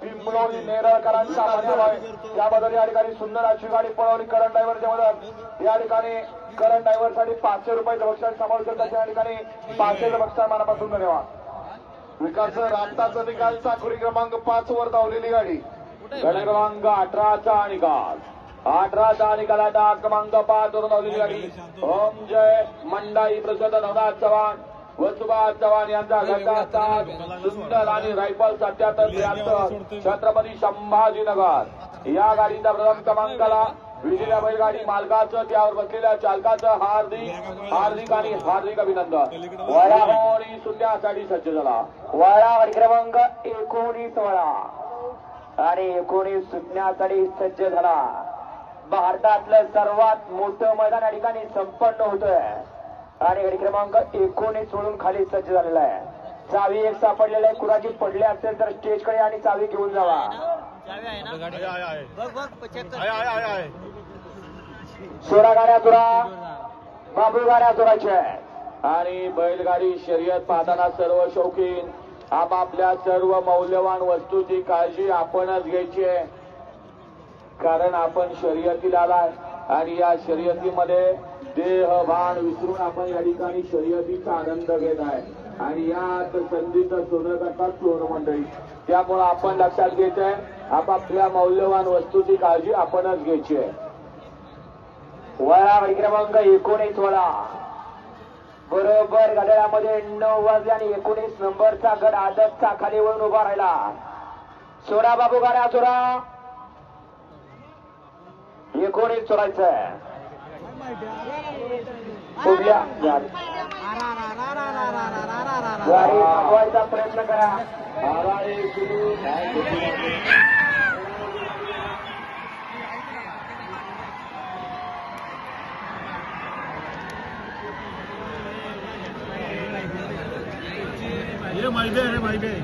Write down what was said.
पिंपळोली नेरळकरांचा मान्यव आहे. त्याबद्दल या ठिकाणी सुंदर अशी गाडी पळवली. करंट ड्रायव्हरच्या मदत. या ठिकाणी करंट ड्रायव्हरसाठी पाचशे रुपयाचं बक्षास समावेश करतात या ठिकाणी पाचशेचं बक्षास मनापासून धन्यवाद. विकास रामताचा निकाल. चाकुरी क्रमांक पाच वर धावलेली गाडी. गाडी क्रमांक अठराचा निकाल. अठराचा निकाल आता क्रमांक पाच वर धावलेली गाडी. ओम जय मंडाई प्रसिद्ध नवनाथ चव्हाण. वसुभात चव्हाण यांचा गटाचा सुंदर आणि रायफल सत्याहत्तर त्र्याहत्तर छत्रपती संभाजीनगर. या गाडीचा प्रथम क्रमांकाला विजेल्या बैलगाडी मालकाचं त्यावर बसलेल्या चालकाचं हार्दिक हार्दिक आणि हार्दिक अभिनंदन. सुद्धासाठी सज्ज झाला. वळा गाडी क्रमांक एकोणीस वळा आणि एकोणीस सुटण्यासाठी सज्ज झाला. भारतातलं सर्वात मोठं मैदान या ठिकाणी संपन्न होतोय. आणि गडी क्रमांक एकोणीस सोडून खाली सज्ज झालेला आहे. चावी एक सापडलेला आहे. कुणाची पडली असेल तर स्टेजकडे आणि चावी घेऊन जावा. सोळा गाड्या तुरा बाबू गाड्या तुराच्या आहे आणि बैलगाडी शर्यत पाहताना सर्व शौकीन आपापल्या सर्व मौल्यवान वस्तूची काळजी आपणच घ्यायची आहे. कारण आपण शर्यतीला आलाय. आणि या शर्यतीमध्ये देह भान विसरून आपण या ठिकाणी शर्यतीचा आनंद घेत आहे. आणि यात संधीचं सोनं करतात चोर मंडळी. त्यामुळं आपण लक्षात घेत आहे आपापल्या मौल्यवान वस्तूची काळजी आपणच घ्यायची आहे. वळा क्रमांक एकोणीस वळा. बरोबर गडळामध्ये नऊ वाजले आणि एकोणीस नंबरचा गड आदतचा खाली वळून उभा राहिला. सोडा बाबू गाड्या सोडा. एकोणीस चोरायचं पुढल्या गाडी थांबवायचा प्रयत्न करा. माहिती आहे रे माहिती आहे.